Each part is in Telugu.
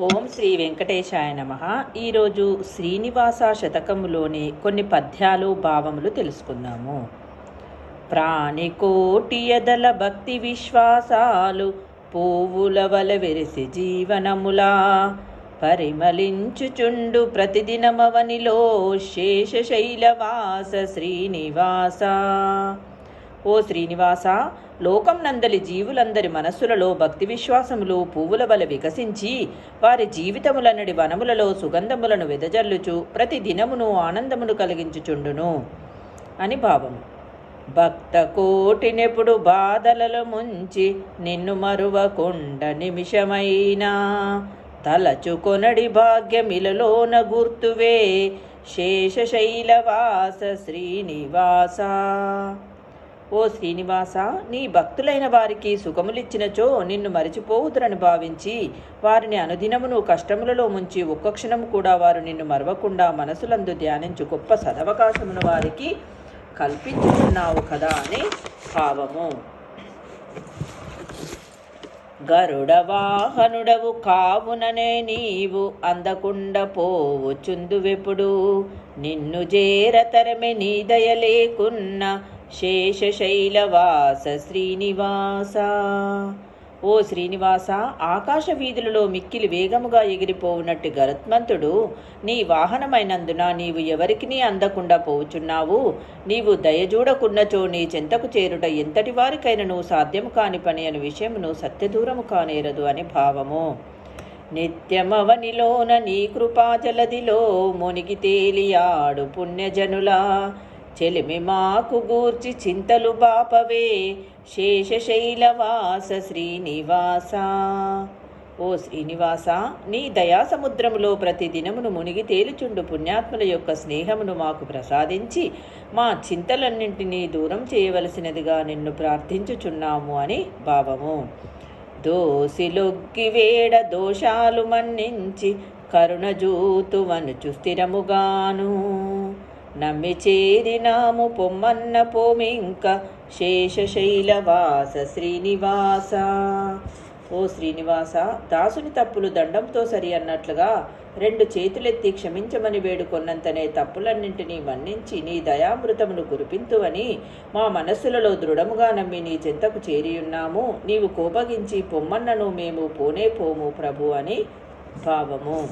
ఓం శ్రీ వెంకటేశాయ నమ. ఈరోజు శ్రీనివాస శతకములోని కొన్ని పద్యాలు భావములు తెలుసుకుందాము. ప్రాణికోటి ఎదల భక్తి విశ్వాసాలు పువ్వుల వల వెరిసి జీవనములా. పరిమళించుచుండు ప్రతిదినమవనిలో శేషశైలవాస శ్రీనివాస. ఓ శ్రీనివాస లోకం నందలి జీవులందరి మనస్సులలో భక్తి విశ్వాసములు పువ్వుల వల వికసించి వారి జీవితములన్నడి వనములలో సుగంధములను వెదజల్లుచు ప్రతి దినమును ఆనందమును కలిగించుచుండును. అని భావం. భక్త కోటినెప్పుడు బాధలలో ముంచి నిన్ను మరువకుండ నిమిషమైనా తలచుకొనడి భాగ్యమిలలోన గుర్తువే శేషశైలవాస శ్రీనివాస. ఓ శ్రీనివాస నీ భక్తులైన వారికి సుఖములిచ్చినచో నిన్ను మరిచిపోవుదురని భావించి వారిని అనుదినమును కష్టములలో ముంచి ఒక్క క్షణము కూడా వారు నిన్ను మరవకుండా మనసులందు ధ్యానించు గొప్ప సదవకాశమును వారికి కల్పించుకున్నావు కదా అని భావము. గరుడ వాహనుడవు కావుననే నీవు అందకుండా పోవు చుందువెప్పుడు నిన్ను జేరతరమే నీ దయ శేషశైలవాస శ్రీనివాస. ఓ శ్రీనివాస ఆకాశ వీధులలో మిక్కిలి వేగముగా ఎగిరిపోవునట్టు గరుత్మంతుడు నీ వాహనమైనందున నీవు ఎవరికి అందకుండా పోవుచున్నావు. నీవు దయజూడకున్నచో నీ చెంతకు చేరుట ఎంతటి వారికైనను సాధ్యము కాని పని అని విషయమును సత్యదూరము కానేరదు అని భావము. నిత్యమవనిలోన నీ కృపాజలదిలో మునిగి తేలియాడు పుణ్యజనులా. చెలిమి మాకు గూర్చి చింతలు బాపవే. శేషశైలవాస శ్రీనివాస. ఓ శ్రీనివాస నీ దయా సముద్రములో ప్రతి దినమును మునిగి తేలుచుండు పుణ్యాత్ముల యొక్క స్నేహమును మాకు ప్రసాదించి మా చింతలన్నింటినీ దూరం చేయవలసినదిగా నిన్ను ప్రార్థించుచున్నాము అని భావము. దోసిలొగ్గి వేడ దోషాలు మన్నించి కరుణజూతువనుచు స్థిరముగాను. నమ్మి చేరినాము పొమ్మన్న పోమింక శేషశైలవాస శ్రీనివాస. ఓ శ్రీనివాస దాసుని తప్పులు దండంతో సరి అన్నట్లుగా రెండు చేతులెత్తి క్షమించమని వేడుకొన్నంతనే తప్పులన్నింటినీ మన్నించి నీ దయామృతమును కురిపింతువని మా మనస్సులలో దృఢముగా నమ్మి నీ చెంతకు చేరియున్నాము. నీవు కోపగించి పొమ్మన్నను మేము పోనే పోము ప్రభు అని భావము.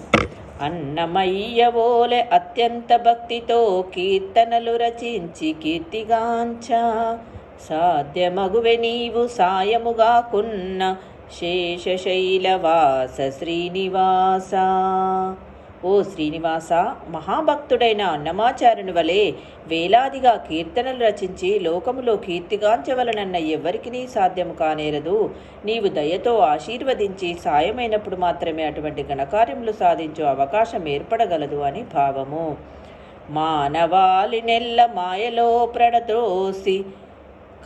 అన్నమయ్యవోలె అత్యంత భక్తితో కీర్తనలు రచించి కీర్తిగాంచ. సాధ్యమగువె నీవు సాయముగాకున్న శేషశైలవాస శ్రీనివాస. ఓ శ్రీనివాస మహాభక్తుడైన అన్నమాచారుని వలె వేలాదిగా కీర్తనలు రచించి లోకములో కీర్తిగాంచవలనన్న ఎవ్వరికి సాధ్యము కానేరదు. నీవు దయతో ఆశీర్వదించి సాయమైనప్పుడు మాత్రమే అటువంటి ఘనకార్యములు సాధించు అవకాశం ఏర్పడగలదు అని భావము. మానవాళి నెల్ల మాయలో ప్రడద్రోసి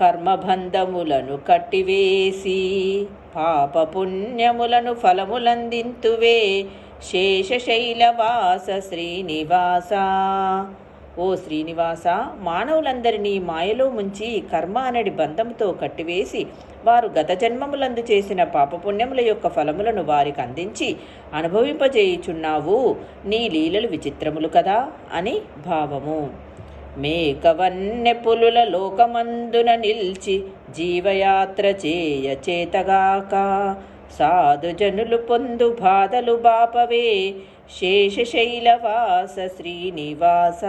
కర్మబంధములను కట్టివేసి పాప పుణ్యములను ఫలములందింతువే. శేషశైలవాస శ్రీనివాస. ఓ శ్రీనివాస మానవులందరినీ మాయలో ముంచి కర్మ అనడి బంధంతో కట్టివేసి వారు గత జన్మములందు చేసిన పాపపుణ్యముల యొక్క ఫలములను వారికి అందించి అనుభవింపజేయుచున్నావు. నీ లీలలు విచిత్రములు కదా అని భావము. మేకవన్నె పులుల లోకమందున నిల్చి జీవయాత్ర చేయ చేతగాక. సాధుజనులు పొందు బాధలు బాపవే. శేషశైలవాస శ్రీనివాస.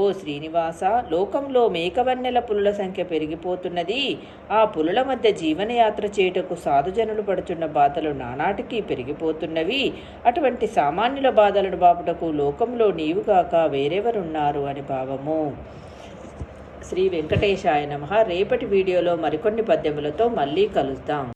ఓ శ్రీనివాస లోకంలో మేకవన్నెల పులుల సంఖ్య పెరిగిపోతున్నది. ఆ పులుల మధ్య జీవనయాత్ర చేయుటకు సాధుజనులు పడుచున్న బాధలు నానాటికి పెరిగిపోతున్నవి. అటువంటి సామాన్యుల బాధలను బాపుటకు లోకంలో నీవుగాక వేరెవరున్నారు అని భావము. శ్రీ వెంకటేశాయ నమ. రేపటి వీడియోలో మరికొన్ని పద్యములతో మళ్ళీ కలుద్దాం.